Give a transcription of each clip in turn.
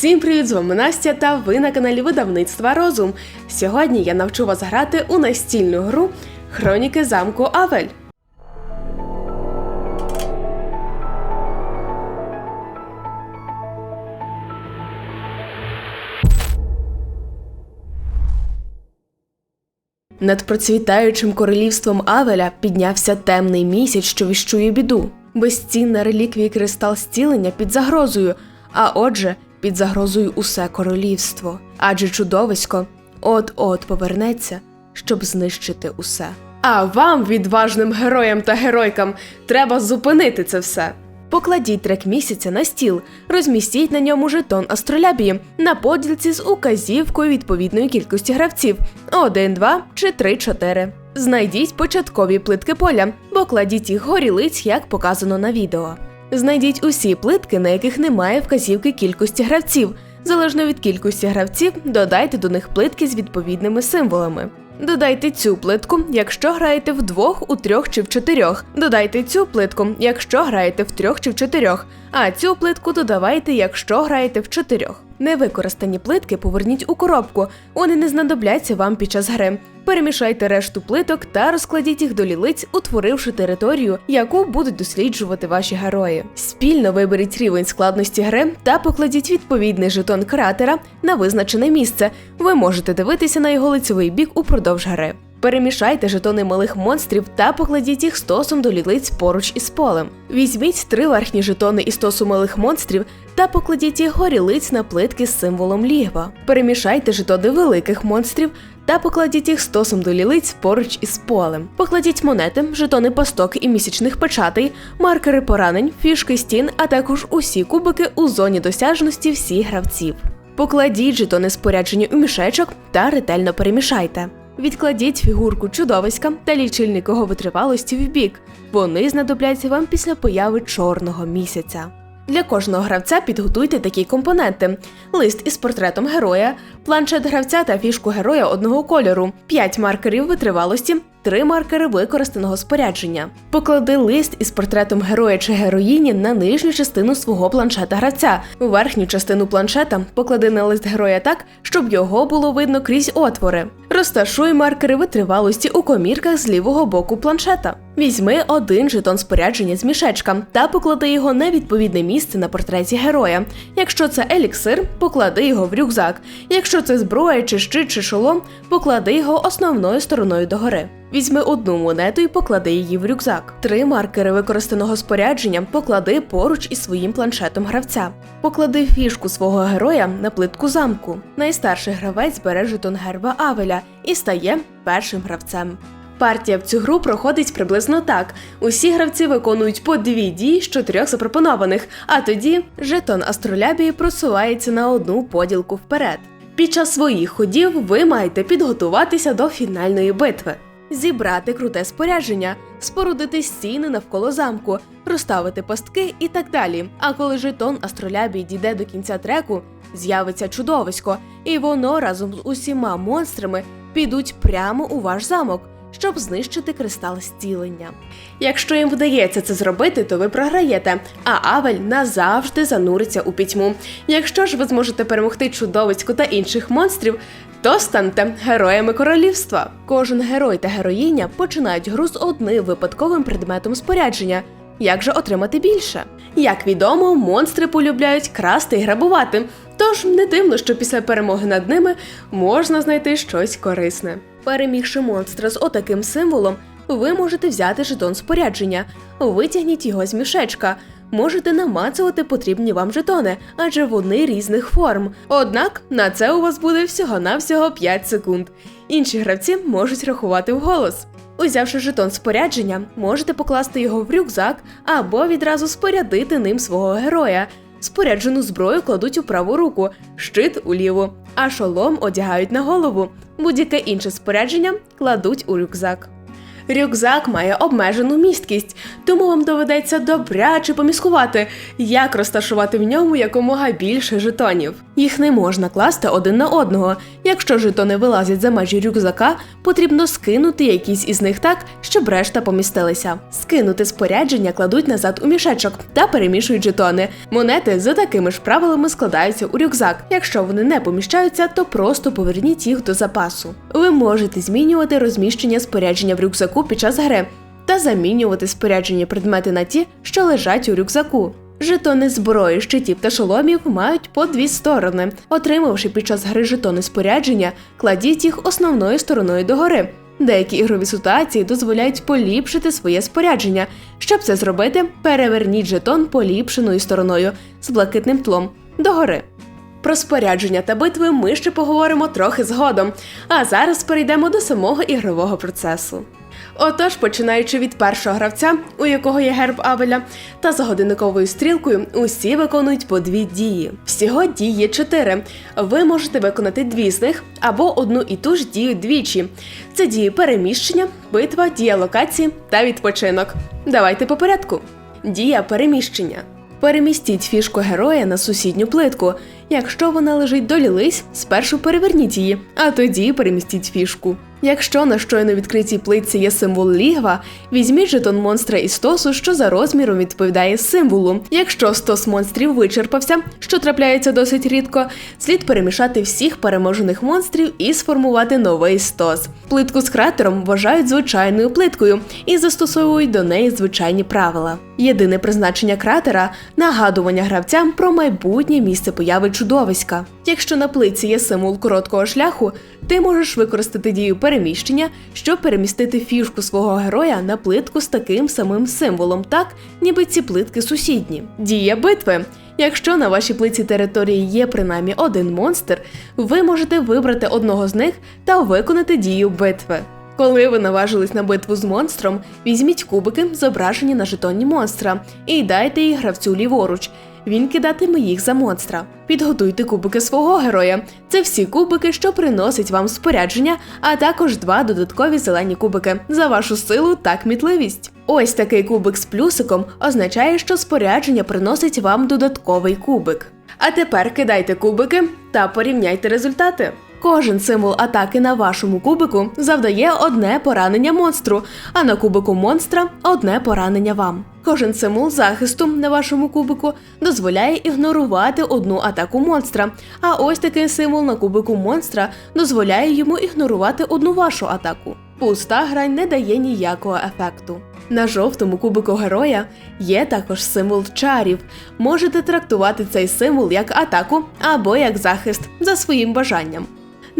Всім привіт, з вами Настя та ви на каналі Видавництва Розум. Сьогодні я навчу вас грати у настільну гру Хроніки замку Авель. Над процвітаючим королівством Авеля піднявся темний місяць, що віщує біду. Безцінна реліквія кристал зцілення під загрозою, а отже, під загрозою усе королівство. Адже чудовисько от-от повернеться, щоб знищити усе. А вам, відважним героям та геройкам, треба зупинити це все. Покладіть трек місяця на стіл, розмістіть на ньому жетон астролябії на поділці з указівкою відповідної кількості гравців 1, 2 чи 3, 4. Знайдіть початкові плитки поля, бо кладіть їх горілиць, як показано на відео. Знайдіть усі плитки, на яких немає вказівки кількості гравців. Залежно від кількості гравців, додайте до них плитки з відповідними символами. Додайте цю плитку, якщо граєте в двох, у трьох чи в чотирьох. Додайте цю плитку, якщо граєте в трьох чи в чотирьох. А цю плитку додавайте, якщо граєте в чотирьох. Невикористані плитки поверніть у коробку, вони не знадобляться вам під час гри. Перемішайте решту плиток та розкладіть їх до лілиць, утворивши територію, яку будуть досліджувати ваші герої. Спільно виберіть рівень складності гри та покладіть відповідний жетон кратера на визначене місце. Ви можете дивитися на його лицевий бік упродовж гри. Перемішайте жетони малих монстрів та покладіть їх стосом до лілиць поруч із полем. Візьміть три верхні жетони із стосу малих монстрів та покладіть їх горілиць на плитки з символом лігва. Перемішайте жетони великих монстрів та покладіть їх стосом до лілиць поруч із полем. Покладіть монети, жетони пасток і місячних печатей, маркери поранень, фішки стін, а також усі кубики у зоні досяжності всіх гравців. Покладіть жетони спорядження у мішечок та ретельно перемішайте. Відкладіть фігурку чудовиська та лічильник його витривалості в бік. Вони знадобляться вам після появи чорного місяця. Для кожного гравця підготуйте такі компоненти: лист із портретом героя, планшет гравця та фішку героя одного кольору, 5 маркерів витривалості, 3 маркери використаного спорядження. Поклади лист із портретом героя чи героїні на нижню частину свого планшета гравця. Верхню частину планшета поклади на лист героя так, щоб його було видно крізь отвори. Розташуй маркери витривалості у комірках з лівого боку планшета. Візьми один жетон спорядження з мішечка та поклади його на відповідне місце на портреті героя. Якщо це еліксир, поклади його в рюкзак. Якщо це зброя чи щит чи шолом, поклади його основною стороною догори. Візьми одну монету і поклади її в рюкзак. Три маркери використаного спорядження поклади поруч із своїм планшетом гравця. Поклади фішку свого героя на плитку замку. Найстарший гравець бере жетон герба Авеля і стає першим гравцем. Партія в цю гру проходить приблизно так: усі гравці виконують по дві дії з чотирьох запропонованих, а тоді жетон астролябії просувається на одну поділку вперед. Під час своїх ходів ви маєте підготуватися до фінальної битви, зібрати круте спорядження, спорудити стіни навколо замку, розставити пастки і так далі. А коли жетон астролябії дійде до кінця треку, з'явиться чудовисько, і воно разом з усіма монстрами підуть прямо у ваш замок щоб знищити кристал зцілення. Якщо їм вдається це зробити, то ви програєте, а Авель назавжди зануриться у пітьму. Якщо ж ви зможете перемогти чудовиську та інших монстрів, то станете героями королівства. Кожен герой та героїня починають гру з одним випадковим предметом спорядження. Як же отримати більше? Як відомо, монстри полюбляють красти і грабувати, тож не дивно, що після перемоги над ними можна знайти щось корисне. Перемігши монстра з отаким символом, ви можете взяти жетон спорядження, витягніть його з мішечка. Можете намацувати потрібні вам жетони, адже вони різних форм. Однак на це у вас буде всього-навсього 5 секунд. Інші гравці можуть рахувати вголос. Узявши жетон спорядження, можете покласти його в рюкзак або відразу спорядити ним свого героя. Споряджену зброю кладуть у праву руку, щит у ліву, а шолом одягають на голову. Будь-яке інше спорядження кладуть у рюкзак. Рюкзак має обмежену місткість, тому вам доведеться добряче поміскувати, як розташувати в ньому якомога більше жетонів. Їх не можна класти один на одного. Якщо жетони вилазять за межі рюкзака, потрібно скинути якісь із них так, щоб решта помістилися. Скинути спорядження кладуть назад у мішечок та перемішують жетони. Монети за такими ж правилами складаються у рюкзак. Якщо вони не поміщаються, то просто поверніть їх до запасу. Ви можете змінювати розміщення спорядження в рюкзаку під час гри та замінювати споряджені предмети на ті, що лежать у рюкзаку. Жетони зброї, щитів та шоломів мають по дві сторони. Отримавши під час гри жетони спорядження, кладіть їх основною стороною догори. Деякі ігрові ситуації дозволяють поліпшити своє спорядження. Щоб це зробити, переверніть жетон поліпшеною стороною з блакитним тлом догори. Про спорядження та битви ми ще поговоримо трохи згодом, а зараз перейдемо до самого ігрового процесу. Отож, починаючи від першого гравця, у якого є герб Авеля, та за годинниковою стрілкою, усі виконують по дві дії. Всього дій є чотири. Ви можете виконати дві з них або одну і ту ж дію двічі. Це дії переміщення, битва, дія локації та відпочинок. Давайте по порядку. Дія переміщення. Перемістіть фішку героя на сусідню плитку. Якщо вона лежить долілись, спершу переверніть її, а тоді перемістіть фішку. Якщо на щойно відкритій плитці є символ лігва, візьміть жетон монстра із стосу, що за розміром відповідає символу. Якщо стос монстрів вичерпався, що трапляється досить рідко, слід перемішати всіх переможених монстрів і сформувати новий стос. Плитку з кратером вважають звичайною плиткою і застосовують до неї звичайні правила. Єдине призначення кратера нагадування гравцям про майбутнє місце появи чудовиська. Якщо на плитці є символ короткого шляху, ти можеш використати дію переміщення, щоб перемістити фішку свого героя на плитку з таким самим символом, так ніби ці плитки сусідні. Дія битви. Якщо на вашій плиці території є принаймні один монстр, ви можете вибрати одного з них та виконати дію битви. Коли ви наважились на битву з монстром, візьміть кубики, зображені на жетоні монстра, і дайте їх гравцю ліворуч. Він кидатиме їх за монстра. Підготуйте кубики свого героя. Це всі кубики, що приносить вам спорядження, а також два додаткові зелені кубики за вашу силу та кмітливість. Ось такий кубик з плюсиком означає, що спорядження приносить вам додатковий кубик. А тепер кидайте кубики та порівняйте результати. Кожен символ атаки на вашому кубику завдає одне поранення монстру, а на кубику монстра одне поранення вам. Кожен символ захисту на вашому кубику дозволяє ігнорувати одну атаку монстра. А ось такий символ на кубику монстра дозволяє йому ігнорувати одну вашу атаку. Пуста грань не дає ніякого ефекту. На жовтому кубику героя є також символ чарів. Можете трактувати цей символ як атаку або як захист за своїм бажанням.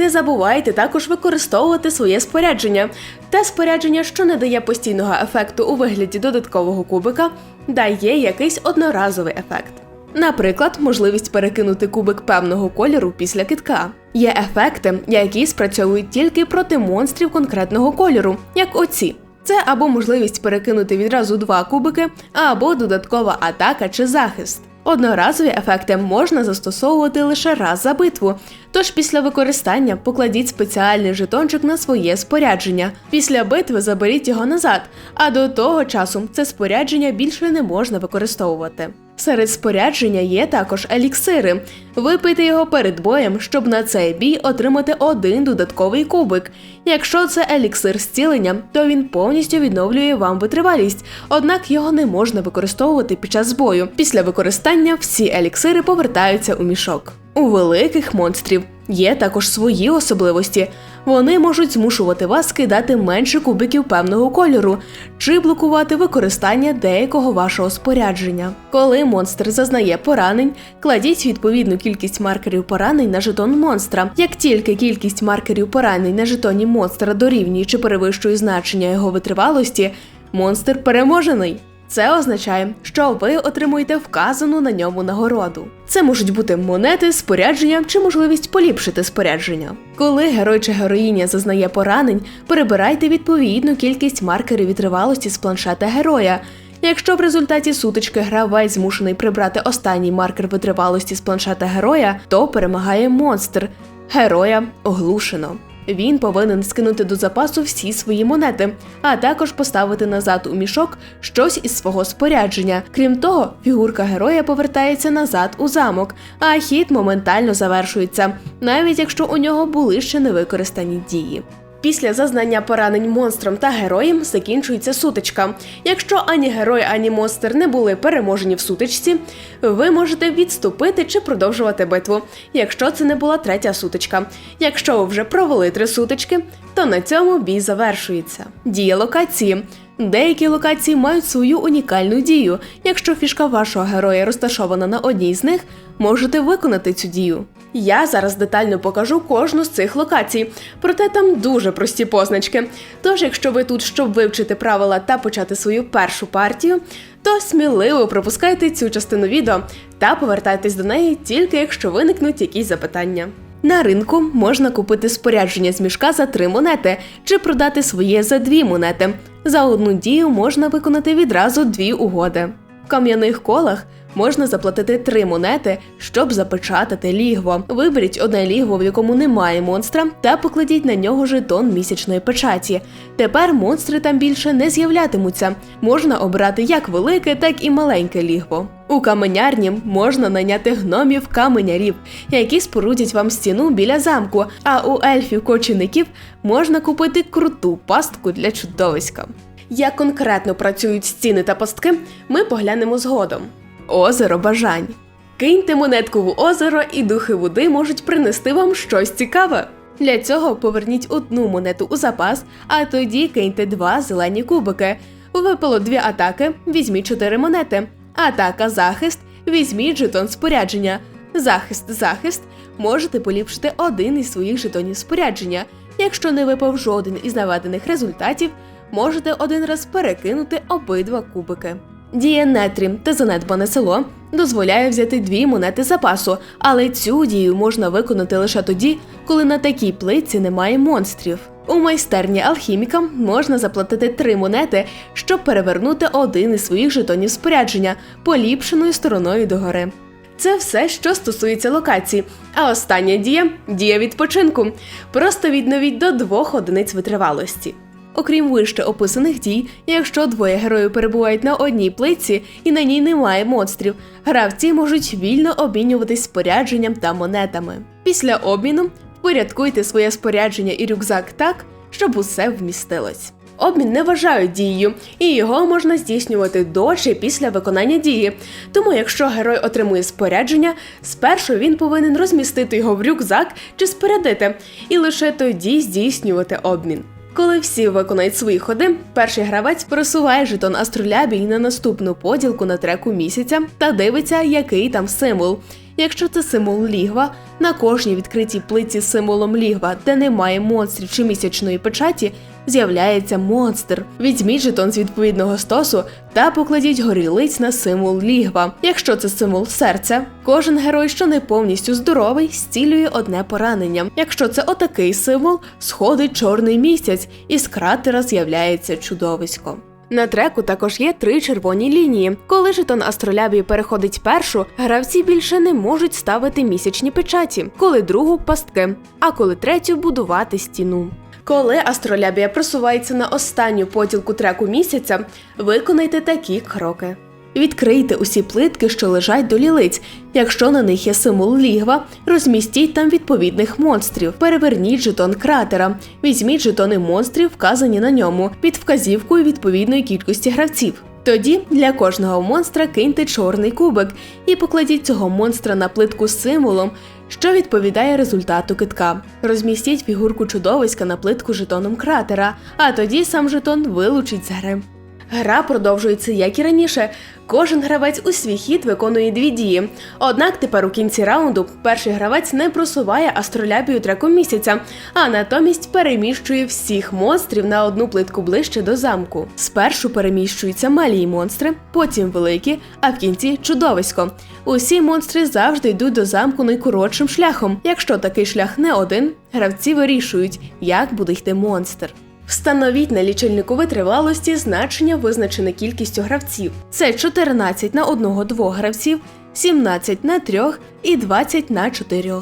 Не забувайте також використовувати своє спорядження. Те спорядження, що не дає постійного ефекту у вигляді додаткового кубика, дає якийсь одноразовий ефект. Наприклад, можливість перекинути кубик певного кольору після китка. Є ефекти, які спрацьовують тільки проти монстрів конкретного кольору, як оці. Це або можливість перекинути відразу два кубики, або додаткова атака чи захист. Одноразові ефекти можна застосовувати лише раз за битву, тож після використання покладіть спеціальний жетончик на своє спорядження. Після битви заберіть його назад, а до того часу це спорядження більше не можна використовувати. Серед спорядження є також еліксири. Випийте його перед боєм, щоб на цей бій отримати один додатковий кубик. Якщо це еліксир зцілення, то він повністю відновлює вам витривалість, однак його не можна використовувати під час бою. Після використання всі еліксири повертаються у мішок. У великих монстрів є також свої особливості. Вони можуть змушувати вас кидати менше кубиків певного кольору чи блокувати використання деякого вашого спорядження. Коли монстр зазнає поранень, кладіть відповідну кількість маркерів поранень на жетон монстра. Як тільки кількість маркерів поранень на жетоні монстра дорівнює чи перевищує значення його витривалості, монстр переможений. Це означає, що ви отримуєте вказану на ньому нагороду. Це можуть бути монети, спорядження чи можливість поліпшити спорядження. Коли герой чи героїня зазнає поранень, перебирайте відповідну кількість маркерів відривалості з планшета героя. Якщо в результаті сутички гравець змушений прибрати останній маркер витривалості з планшета героя, то перемагає монстр. Героя оглушено. Він повинен скинути до запасу всі свої монети, а також поставити назад у мішок щось із свого спорядження. Крім того, фігурка героя повертається назад у замок, а хід моментально завершується, навіть якщо у нього були ще невикористані дії. Після зазнання поранень монстрам та героям закінчується сутичка. Якщо ані герой, ані монстр не були переможені в сутичці, ви можете відступити чи продовжувати битву, якщо це не була третя сутичка. Якщо ви вже провели три сутички, то на цьому бій завершується. Дія локації. Деякі локації мають свою унікальну дію. Якщо фішка вашого героя розташована на одній з них, можете виконати цю дію. Я зараз детально покажу кожну з цих локацій, проте там дуже прості позначки. Тож, якщо ви тут, щоб вивчити правила та почати свою першу партію, то сміливо пропускайте цю частину відео та повертайтесь до неї тільки якщо виникнуть якісь запитання. На ринку можна купити спорядження з мішка за 3 монети чи продати своє за 2 монети. За одну дію можна виконати відразу дві угоди. В кам'яних колах можна заплатити 3 монети, щоб запечатати лігво. Виберіть одне лігво, в якому немає монстра, та покладіть на нього жетон місячної печаті. Тепер монстри там більше не з'являтимуться. Можна обрати як велике, так і маленьке лігво. У каменярні можна найняти гномів каменярів, які спорудять вам стіну біля замку. А у ельфів кочівників можна купити круту пастку для чудовиська. Як конкретно працюють стіни та пастки, ми поглянемо згодом. Озеро бажань. Киньте монетку в озеро, і духи води можуть принести вам щось цікаве. Для цього поверніть одну монету у запас, а тоді киньте два зелені кубики. Випало дві атаки, візьміть чотири монети. Атака захист, візьміть жетон спорядження. Захист захист можете поліпшити один із своїх жетонів спорядження. Якщо не випав жоден із наведених результатів, можете один раз перекинути обидва кубики. Дія Нетрім та занедбане село дозволяє взяти дві монети запасу, але цю дію можна виконати лише тоді, коли на такій плитці немає монстрів. У майстерні алхіміка можна заплатити три монети, щоб перевернути один із своїх жетонів спорядження поліпшеною стороною догори. Це все, що стосується локацій. А остання дія дія відпочинку. Просто відновіть до двох одиниць витривалості. Окрім вище описаних дій, якщо двоє героїв перебувають на одній плитці і на ній немає монстрів, гравці можуть вільно обмінюватись спорядженням та монетами. Після обміну впорядкуйте своє спорядження і рюкзак так, щоб усе вмістилось. Обмін не вважають дією, і його можна здійснювати до чи після виконання дії. Тому, якщо герой отримує спорядження, спершу він повинен розмістити його в рюкзак чи спорядити, і лише тоді здійснювати обмін. Коли всі виконають свої ходи, перший гравець просуває жетон астролябій на наступну поділку на треку місяця та дивиться, який там символ. Якщо це символ лігва, на кожній відкритій плиці з символом лігва, де немає монстрів чи місячної печаті, з'являється монстр. Візьміть жетон з відповідного стосу та покладіть горілиць на символ лігва. Якщо це символ серця, кожен герой, що не повністю здоровий, зцілює одне поранення. Якщо це отакий символ, сходить чорний місяць, і з кратера з'являється чудовисько. На треку також є три червоні лінії. Коли жетон астролябії переходить першу, гравці більше не можуть ставити місячні печаті, коли другу пастки, а коли третю будувати стіну. Коли астролябія просувається на останню поділку треку місяця, виконайте такі кроки. Відкрийте усі плитки, що лежать до лілиць. Якщо на них є символ лігва, розмістіть там відповідних монстрів. Переверніть жетон кратера. Візьміть жетони монстрів, вказані на ньому, під вказівкою відповідної кількості гравців. Тоді для кожного монстра киньте чорний кубик і покладіть цього монстра на плитку з символом, що відповідає результату китка. Розмістіть фігурку чудовиська на плитку жетоном кратера, а тоді сам жетон вилучить з гри. Гра продовжується як і раніше. Кожен гравець у свій хід виконує дві дії. Однак тепер у кінці раунду перший гравець не просуває астролябію треку місяця, а натомість переміщує всіх монстрів на одну плитку ближче до замку. Спершу переміщуються малі монстри, потім великі, а в кінці чудовисько. Усі монстри завжди йдуть до замку найкоротшим шляхом. Якщо такий шлях не один, гравці вирішують, як буде йти монстр. Встановіть на лічильнику витривалості значення, визначене кількістю гравців. Це 14 на 1-2 гравців, 17 на 3 і 20 на 4.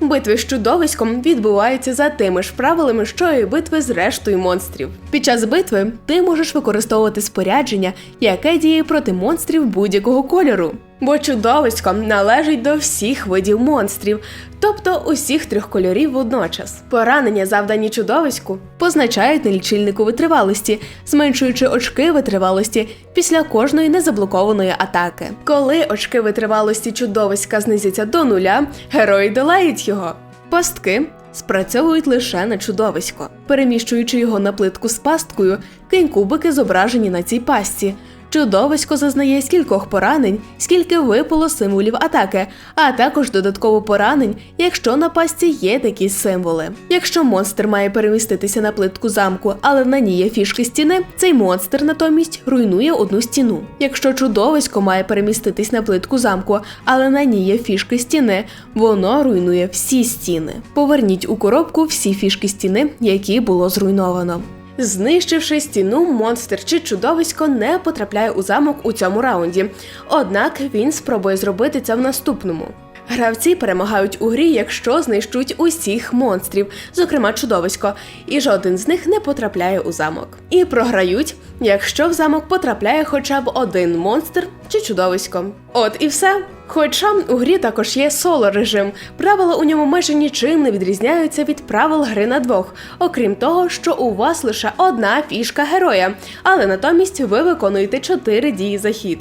Битви з чудовиськом відбуваються за тими ж правилами, що і битви з рештою монстрів. Під час битви ти можеш використовувати спорядження, яке діє проти монстрів будь-якого кольору. Бо чудовисько належить до всіх видів монстрів, тобто усіх трьох кольорів водночас. Поранення, завдані чудовиську, позначають на лічильнику витривалості, зменшуючи очки витривалості після кожної незаблокованої атаки. Коли очки витривалості чудовиська знизяться до нуля, герої долають його. Пастки спрацьовують лише на чудовисько. Переміщуючи його на плитку з пасткою, кинь кубики зображені на цій пастці. Чудовисько зазнає скількох поранень, скільки випало символів атаки, а також додатково поранень, якщо на пастці є такі символи. Якщо монстр має переміститися на плитку замку, але на ній є фішки стіни, цей монстр натомість руйнує одну стіну. Якщо чудовисько має переміститись на плитку замку, але на ній є фішки стіни, воно руйнує всі стіни. Поверніть у коробку всі фішки стіни, які було зруйновано. Знищивши стіну, монстр чи чудовисько не потрапляє у замок у цьому раунді. Однак він спробує зробити це в наступному. Гравці перемагають у грі, якщо знищують усіх монстрів, зокрема чудовисько, і жоден з них не потрапляє у замок. І програють, якщо в замок потрапляє хоча б один монстр чи чудовисько. От і все. Хоча у грі також є соло режим, правила у ньому майже нічим не відрізняються від правил гри на двох, окрім того, що у вас лише одна фішка героя, але натомість ви виконуєте чотири дії за хід.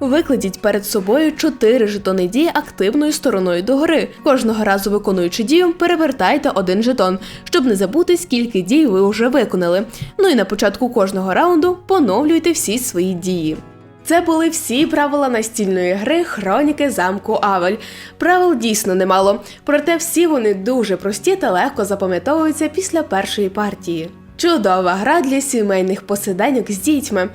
Викладіть перед собою чотири жетони дії активною стороною догори. Кожного разу виконуючи дію, перевертайте один жетон, щоб не забути, скільки дій ви вже виконали. Ну і на початку кожного раунду поновлюйте всі свої дії. Це були всі правила настільної гри Хроніки замку Авель. Правил дійсно немало, проте всі вони дуже прості та легко запам'ятовуються після першої партії. Чудова гра для сімейних посиденьок з дітьми.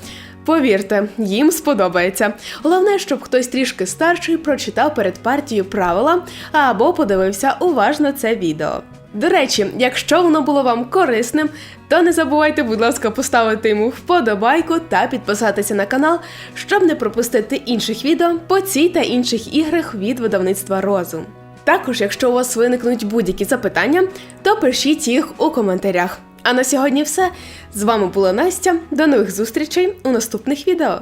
Повірте, їм сподобається. Головне, щоб хтось трішки старший прочитав перед партією правила або подивився уважно це відео. До речі, якщо воно було вам корисним, то не забувайте, будь ласка, поставити йому вподобайку та підписатися на канал, щоб не пропустити інших відео по цій та інших іграх від видавництва Розум. Також, якщо у вас виникнуть будь-які запитання, то пишіть їх у коментарях. А на сьогодні все. З вами була Настя. До нових зустрічей у наступних відео.